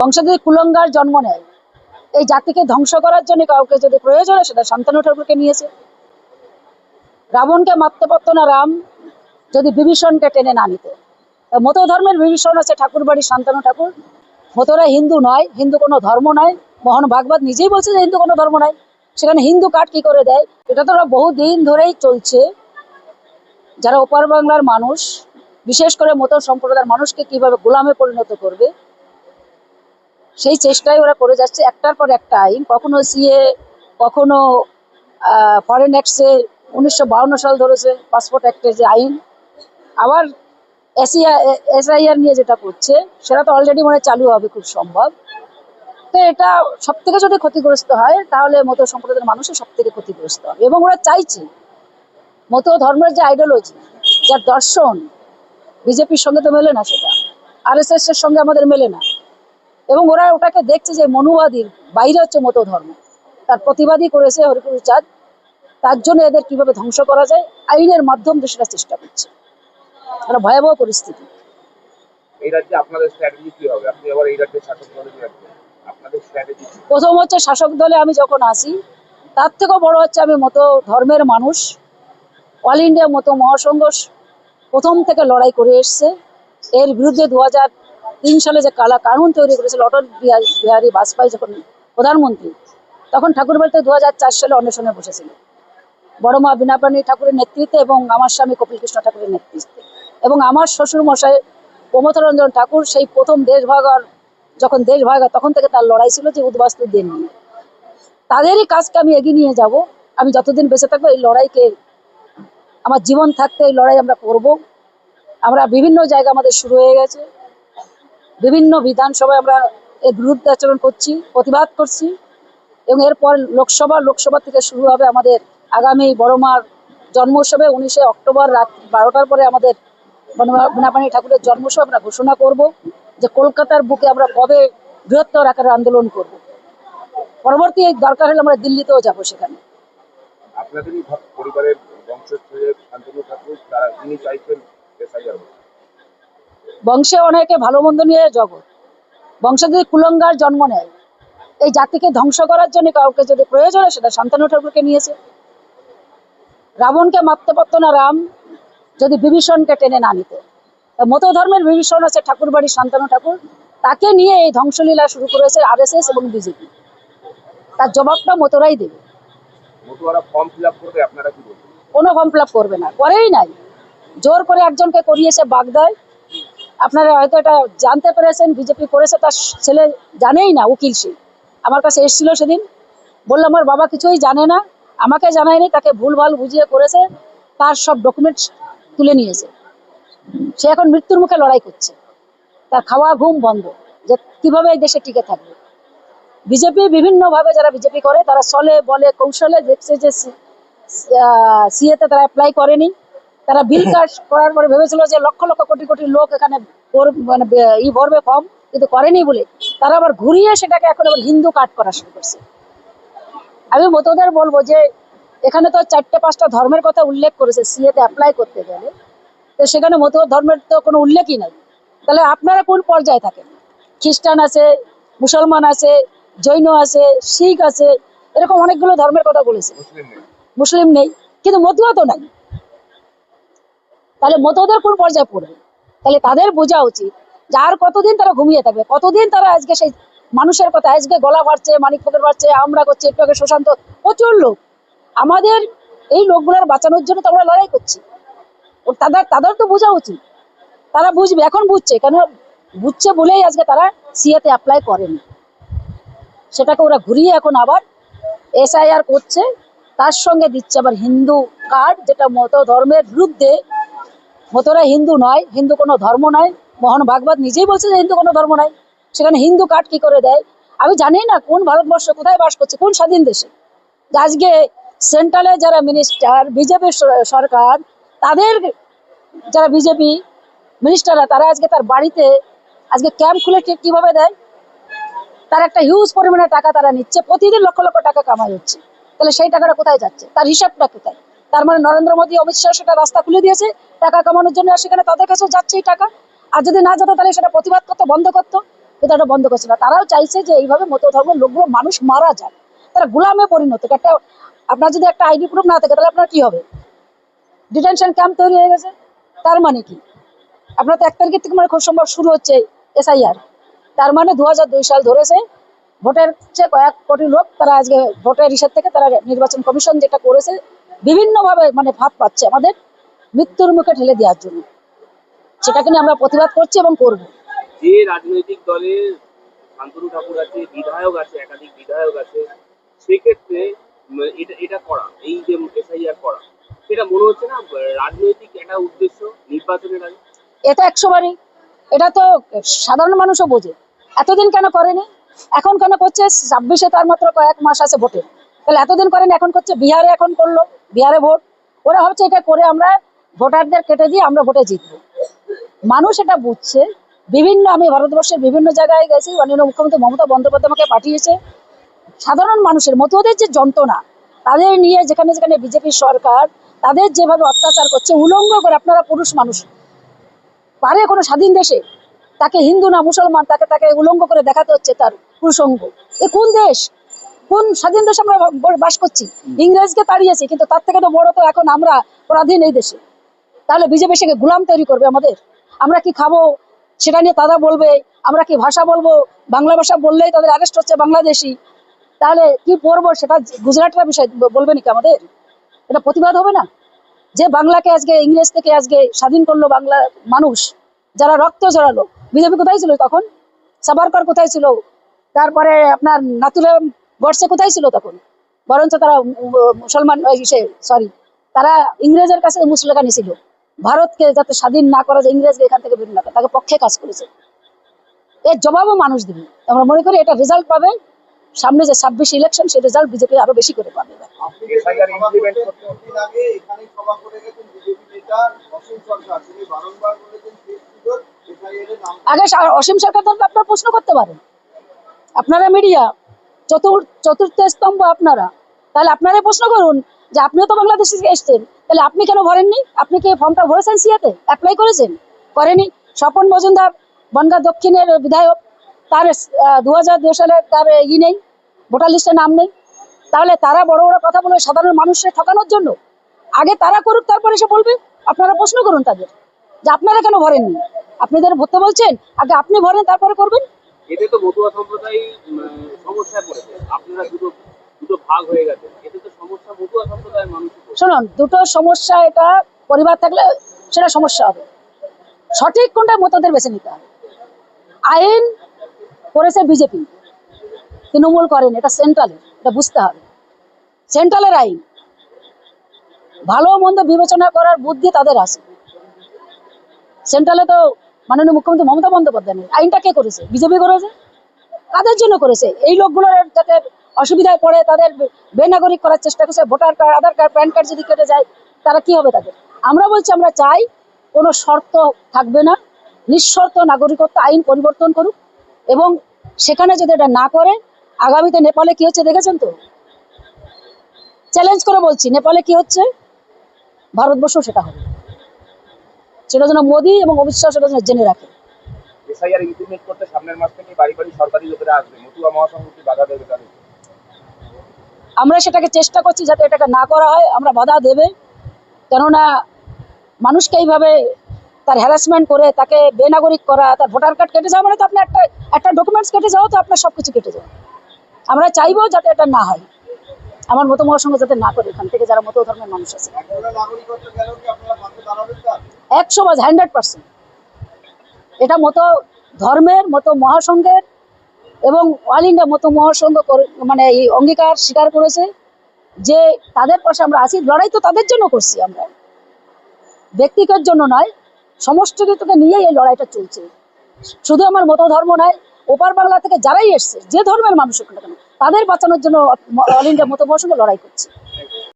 বংশে যদি কুলঙ্গার জন্ম নেয়। এই জাতিকে ধ্বংস করার জন্য কাউকে যদি প্রয়োজন হয়, সেটা শান্তনু ঠাকুরকে নিয়েছে। রাবণকে মারতে পারতো না রাম, যদি বিভীষণকে টেনে না নিত। মত ধর্মের বিভীষণ আছে ঠাকুর বাড়ির শান্তনু ঠাকুর। মতরা হিন্দু নয়, হিন্দু কোনো ধর্ম নয়। মোহন ভাগবত নিজেই বলছে যে হিন্দু কোনো ধর্ম নয়। সেখানে হিন্দু কাঠ কি করে দেয়? এটা তো বহু দিন ধরেই চলছে। যারা ওপার বাংলার মানুষ, বিশেষ করে মতো সম্প্রদায়ের মানুষকে কীভাবে গোলামে পরিণত করবে? সেই চেষ্টাই ওরা করে যাচ্ছে। একটার পর একটা আইন। কখনো সিএ কখনো ফরেন অ্যাক্টসে উনিশশো সাল ধরেছে পাসপোর্ট অ্যাক্টের যে আইন। আবার এসিআ এসআইআর নিয়ে যেটা করছে, সেটা তো অলরেডি মনে চালু হবে খুব সম্ভব। তো এটা সব থেকে যদি ক্ষতিগ্রস্ত হয়, তাহলে মতো সম্প্রদায়ের মানুষও সব থেকে ক্ষতিগ্রস্ত হবে। এবং ওরা চাইছে, মতো ধর্মের যে আইডিওলজি যার দর্শন বিজেপির সঙ্গে তো মেলে না সেটা। আর এস এর সঙ্গে আমাদের মেলে না। এবং ওরা ওটাকে দেখছে যে মনুবাদীর বাইরে হচ্ছে মতো ধর্ম তার প্রতিবাদী করেছে হরিপুর চাঁদ তার জন্য এদের কীভাবে ধ্বংস করা যায় আইনের মাধ্যম দিয়ে সেটা চেষ্টা করছে। একটা ভয়াবহ পরিস্থিতি। এই রাজ্যে আপনাদের স্ট্র্যাটেজি কি হবে? আপনি আবার এই রাজ্যের শাসক দলে আপনাদের স্ট্র্যাটেজি প্রথম হচ্ছে শাসক দলে আমি যখন আসি তার থেকেও বড় হচ্ছে আমি মতো ধর্মের মানুষ। অল ইন্ডিয়া মতো মহাসংঘ প্রথম থেকে লড়াই করে এসছে। এর বিরুদ্ধে দু হাজার তিন সালে যে কালা কানুন তৈরি করেছিল, অটল বিহারী বিহারী বাজপেয়ী যখন প্রধানমন্ত্রী, তখন ঠাকুরবাড়িতে দু চার সালে অন্বেষণে বসেছিল। বড় মা বিনাপাণী ঠাকুরের নেতৃত্বে এবং আমার স্বামী কপিল কৃষ্ণ ঠাকুরের নেতৃত্বে। এবং আমার শ্বশুর মশাই প্রমথরঞ্জন ঠাকুর সেই প্রথম দেশ ভাগার যখন দেশ ভাগা তখন থেকে তার লড়াই ছিল যে উদ্বাস্তু দিন নিয়ে। তাদেরই কাজকে আমি এগিয়ে নিয়ে যাব। আমি যতদিন বেঁচে থাকব, এই লড়াইকে, আমার জীবন থাকতে এই লড়াই আমরা করব। আমরা বিভিন্ন জায়গা আমাদের শুরু হয়ে গেছে। বিভিন্ন বিধানসভায় আমরা এর বিরুদ্ধে আচরণ করছি, প্রতিবাদ করছি এবং এরপর লোকসভা লোকসভা থেকে শুরু হবে আমাদের আগামী বড় মার জন্ম উৎসবে উনিশে অক্টোবর রাত বারোটার পরে আমাদের বীণাপাণি ঠাকুরের জন্মোৎসব আমরা ঘোষণা করব যে কলকাতার বুকে আমরা কবে বৃহত্তর আকারে আন্দোলন করব। পরবর্তী দরকার হলে আমরা দিল্লিতেও যাব সেখানে। আপনাদেরই পরিবারের বংশোত্তরের শান্তনু ঠাকুর তিনি চাইছেন বংশে অনেকে ভালো মন্দ নিয়ে জগৎ। বংশে যদি কুলঙ্গার জন্ম নেয় এই জাতিকে ধ্বংস করার জন্য কাউকে যদি প্রয়োজন হয় সেটা শান্তনু ঠাকুরকে নিয়েছে। রাবণকে মারতে পারতো না রাম যদি বিভীষণকে টেনে না নিত। মতো ধর্মের বিভীষণ আছে ঠাকুর বাড়ির শান্তনু ঠাকুর। তাকে নিয়ে এই ধ্বংসলীলা শুরু করেছে আরএসএস এবং বিজেপি। তার জবাবটা মতোরাই দেবে। কোনো ফর্ম ফিল করবে না করেই নাই। জোর করে একজনকে করিয়েছে বাগদায়। আপনারা হয়তো এটা জানতে পেরেছেন, বিজেপি করেছে, তার ছেলে জানেই না, উকিল সে। আমার কাছে এসেছিল সেদিন। বলল আমার বাবা কিছুই জানে না, আমাকে জানায়নি, তাকে ভুলভাল বুঝিয়ে করেছে, তার সব ডকুমেন্টস তুলে নিয়েছে। সে এখন মৃত্যুর মুখে লড়াই করছে। তার খাওয়া ঘুম বন্ধ, যে কীভাবে এই দেশে টিকে থাকবে? বিজেপি বিভিন্নভাবে যারা বিজেপি করে, তারা চলে, বলে, কৌশলে দেখছে যে সিএতে তারা অ্যাপ্লাই করেনি। তারা বিল কাজ করার পরে ভেবেছিল যে লক্ষ লক্ষ কোটি কোটি লোক এখানে মানে ই ভরবে ফর্ম কিন্তু করেনি বলে। তারা আবার ঘুরিয়ে সেটাকে এখন আবার হিন্দু কার্ড করা শুরু করছে। আমি মতদের বলব যে এখানে তো চারটে পাঁচটা ধর্মের কথা উল্লেখ করেছে সিএতে অ্যাপ্লাই করতে গেলে। তো সেখানে মত ধর্মের তো কোনো উল্লেখই নাই। তাহলে আপনারা কোন পর্যায়ে থাকেন? খ্রিস্টান আছে মুসলমান আছে জৈন আছে শিখ আছে এরকম অনেকগুলো ধর্মের কথা বলেছে। মুসলিম নেই। মুসলিম নেই কিন্তু মতুয়া তো নাই। তাহলে মতদের কোন পর্যায়ে পড়বে তাহলে তাদের বোঝা উচিত যে আর কতদিন তারা ঘুমিয়ে থাকবে, কতদিন তারা আজকে সেই মানুষের কথা, আজকে গলা বাড়ছে, মানিক ফকের বাড়ছে, আমরা করছি, একটু আগে সুশান্ত, প্রচুর লোক। আমাদের এই লোকগুলোর বাঁচানোর জন্য তো আমরা লড়াই করছি। তাদের তাদের তো বোঝা উচিত। তারা বুঝবে, এখন বুঝছে, কেন বুঝছে বলেই আজকে তারা সিএতে অ্যাপ্লাই করেনি। সেটাকে ওরা ঘুরিয়ে এখন আবার এসআইআর করছে। তার সঙ্গে দিচ্ছে আবার হিন্দু কার্ড যেটা মত ধর্মের বিরুদ্ধে মতরা হিন্দু নয়, হিন্দু কোনো ধর্ম নয়। মোহন ভাগবত নিজেই বলছে যে হিন্দু কোনো ধর্ম নয়। সেখানে হিন্দু কার্ড কি করে দেয়? আমি জানি না কোন ভারতবর্ষ কোথায় বাস করছে, কোন স্বাধীন দেশে। আজকে সেন্ট্রালে যারা মিনিস্টার বিজেপি সরকার, তাদের যারা বিজেপি মিনিস্টাররা তারা আজকে তার বাড়িতে আজকে ক্যাম্প খুলে কীভাবে দেয়? তার একটা হিউজ পরিমাণে টাকা তারা নিচ্ছে। প্রতিদিন লক্ষ লক্ষ টাকা কামাই হচ্ছে। তাহলে সেই টাকাটা কোথায় যাচ্ছে? তার হিসাবটা কোথায়? তার মানে নরেন্দ্র মোদী অমিত শাহ সেটা রাস্তা খুলে দিয়েছে, টাকা কামানোর জন্য আর সেখানে তাদের কাছেও যাচ্ছে এই টাকা। আর যদি না যেত তাহলে সেটা প্রতিবাদ করতো, বন্ধ করতো। কিন্তু এটা বন্ধ করছে না। তারাও চাইছে যে এইভাবে মতো ধর্মের লোকগুলো মানুষ মারা যায় তারা গোলামে পরিণত। একটা, আপনার যদি একটা আইডি প্রুফ না থাকে তাহলে আপনার কি হবে? ডিটেনশন ক্যাম্প তৈরি হয়ে গেছে। তার মানে কি? আপনার তো এক তারিখের থেকে মানে খুব সম্ভব শুরু হচ্ছে এসআইআর। তার মানে দু হাজার দুই সাল ধরেছে। ভোটের চেয়ে কয়েক কোটি লোক তারা আজকে ভোটের হিসাব থেকে তারা নির্বাচন কমিশন যেটা করেছে বিভিন্নভাবে মানে ভাত পাচ্ছে আমাদের মৃত্যুর মুখে ঠেলে দেওয়ার জন্য। সেটাকে নিয়ে আমরা প্রতিবাদ করছি এবং করব। যে রাজনৈতিক দলের শান্তনু ঠাকুর আছে বিধায়ক আছে একাধিক বিধায়ক আছে সেক্ষেত্রে এটা এটা করা এই যে এসআইআর করা সেটা মনে হচ্ছে না রাজনৈতিক একটা উদ্দেশ্য নির্বাচনের আগে? এটা একশো বারই। এটা তো সাধারণ মানুষও বোঝে। এতদিন কেন করেনি? এখন কেন করছে? ছাব্বিশে তার মাত্র কয়েক মাস আছে ভোটে। তাহলে এতদিন করেনি এখন করছে? বিহারে এখন করল। বিহারে ভোট। ওরা ভাবছে এটা করে আমরা ভোটারদের কেটে দিয়ে আমরা ভোটে জিতবো। মানুষ এটা বুঝছে। বিভিন্ন আমি ভারতবর্ষের বিভিন্ন জায়গায় গেছি, মাননীয় মুখ্যমন্ত্রী মমতা বন্দ্যোপাধ্যায় আমাকে পাঠিয়েছে। সাধারণ মানুষের মতো ওদের যে যন্ত্রণা, তাদের নিয়ে যেখানে যেখানে বিজেপি সরকার, তাদের যেভাবে অত্যাচার করছে, উলঙ্গ করে আপনারা পুরুষ মানুষ, পারে কোনো স্বাধীন দেশে তাকে হিন্দু না মুসলমান, তাকে তাকে উলঙ্গ করে দেখাতে হচ্ছে তার পুরুষঙ্গ। এ কোন দেশ? কোন স্বাধীন দেশে আমরা বাস করছি? ইংরেজকে তাড়িয়েছি, কিন্তু তার থেকে তো বড় তো এখন আমরা পরাধীন এই দেশে। তাহলে বিজেপি সেকে গুলাম তৈরি করবে আমাদের? আমরা কি খাব? সেটা নিয়ে তারা বলবে। আমরা কি ভাষা বলব? বাংলা ভাষা বললেই তাদের অ্যারেস্ট হচ্ছে বাংলাদেশি। তাহলে কি পড়ব সেটা গুজরাটের বিষয় বলবে নাকি আমাদের? এটা প্রতিবাদ হবে না? যে বাংলাকে আজকে, ইংরেজ থেকে আজকে স্বাধীন করল বাংলা মানুষ, যারা রক্ত জড়ালো বিজেপি কোথায় ছিল তখন? সাবারকর কোথায় ছিল? তারপরে আপনার নাতুরাম গডসে কোথায় ছিল তখন? বরঞ্চ তারা মুসলমান সরি তারা ইংরেজের কাছে মুসলেখানি ছিল। ভারতকে যাতে স্বাধীন না করা যায় ইংরেজকে এখান থেকে বের না তাকে পক্ষে কাজ করেছে। এর জবাবও মানুষ দিবে। আমরা মনে করি এটা রেজাল্ট পাবে। সামনে যে ছাব্বিশ ইলেকশন সেই রেজাল্ট বিজেপি আরও বেশি করে পাবে। আগে এখানে সভা করে গেছেন বিজেপি নেতা অসীম সরকার। সা- আপনার প্রশ্ন করতে পারেন। আপনারা মিডিয়া চতুর চতুর্থ স্তম্ভ আপনারা। তাহলে আপনারাই প্রশ্ন করুন যে আপনিও তো বাংলাদেশ থেকে এসছেন, তাহলে আপনি কেন ভরেননি? আপনি কি ফর্মটা ভরেছেন সিয়াতে অ্যাপ্লাই করেছেন? করেনি? স্বপন মজুমদার, বনগা দক্ষিণের বিধায়ক, তার দু হাজার সালে তার ই নেই, ভোটার লিস্টে নাম নেই। তাহলে তারা বড় বড় কথা বলে সাধারণ মানুষের ঠকানোর জন্য আগে তারা করুক, তারপরে সে বলবে? আপনারা প্রশ্ন করুন তাদের যে আপনারা কেন ভরেননি? আপনাদের ভরতে বলছেন, আগে আপনি ভরেন, তারপরে করবেন? এতে তো মতুয়া সম্প্রদায় সমস্যায় পড়েছে। আপনারা দুটো দুটো ভাগ হয়ে গেছে। এতে তো সমস্যা মতুয়া সম্প্রদায়ের পড়ছে। শুনুন, দুটো সমস্যা এটা, পরিবার থাকলে সেটা সমস্যা হবে। সঠিক কোনটা মতদের বেছে নিতে হবে। আইন করেছে বিজেপি। তৃণমূল করেন, এটা সেন্ট্রালের এটা বুঝতে হবে। সেন্ট্রালের আইন। ভালো মন্দ বিবেচনা করার বুদ্ধি তাদের আছে। সেন্ট্রালে তো মাননীয় মুখ্যমন্ত্রী মমতা বন্দ্যোপাধ্যায় আইনটা কে করেছে? বিজেপি করেছে? কাদের জন্য করেছে? এই লোকগুলোর যাতে অসুবিধায় পড়ে, তাদের বেনাগরিক করার চেষ্টা করছে, voter card, Aadhaar card, PAN card যদি কেটে যায়, তারা কি হবে তাদের? আমরা বলছি, আমরা চাই কোনো শর্ত থাকবে না। নিঃশর্ত নাগরিকত্ব আইন পরিবর্তন করুক এবং সেখানে যদি এটা না করে, আগামীতে নেপালে কি হচ্ছে দেখেছেন তো? চ্যালেঞ্জ করে বলছি, নেপালে কি হচ্ছে? ভারতবর্ষ সেটা হবে। সেটা যেন মোদী এবং অমিত শাহ সেটা যেন জেনে রাখে। এসআইআর ইমপ্লিমেন্ট করতে সামনের মাস থেকে বাড়ি বাড়ি সরকারি লোকেরা আসবে। মতুয়া মহাসংঘ বাধা দেবে তাদের। আমরা সেটাকে চেষ্টা করছি যাতে এটাকে না করা হয় আমরা বাধা দেবে। কেননা মানুষকে এইভাবে তার হ্যারাসমেন্ট করে তাকে বেনাগরিক করা তার ভোটার কার্ড কেটে যাওয়া মানে তো আপনার একটা একটা ডকুমেন্টস কেটে যাওয়া তো আপনার সব কিছু কেটে যাবে আমরা চাইব যাতে এটা না হয়। আমার মতো মহাসংঘ যাতে না করে এখান থেকে যারা মতো ধর্মের মানুষ আছে। একশো বাজ হান্ড্রেড পার্সেন্ট এটা মতো ধর্মের, মতো মহাসংঘের এবং অল ইন্ডিয়া মতো মহাসংঘ মানে এই অঙ্গীকার স্বীকার করেছে যে তাদের পাশে আমরা আছি, লড়াই তো তাদের জন্য করছি আমরা। ব্যক্তিগত জন্য নয়, সমস্ত কিছুকে নিয়েই এই লড়াইটা চলছে। শুধু আমার মতো ধর্ম নয়, ওপার বাংলা থেকে যারাই এসছে, যে ধর্মের মানুষ হোক না কেন, তাদের বাঁচানোর জন্য অল ইন্ডিয়া মতো মহাসংঘ লড়াই করছে।